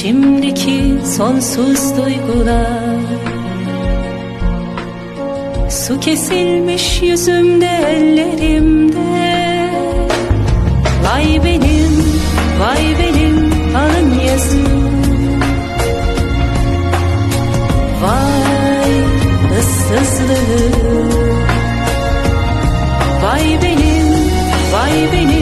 Şimdiki sonsuz duygular. Su kesilmiş yüzümde ellerimde. Vay benim, vay benim alın yazım. Vay ıssızlığım. Vay benim, vay benim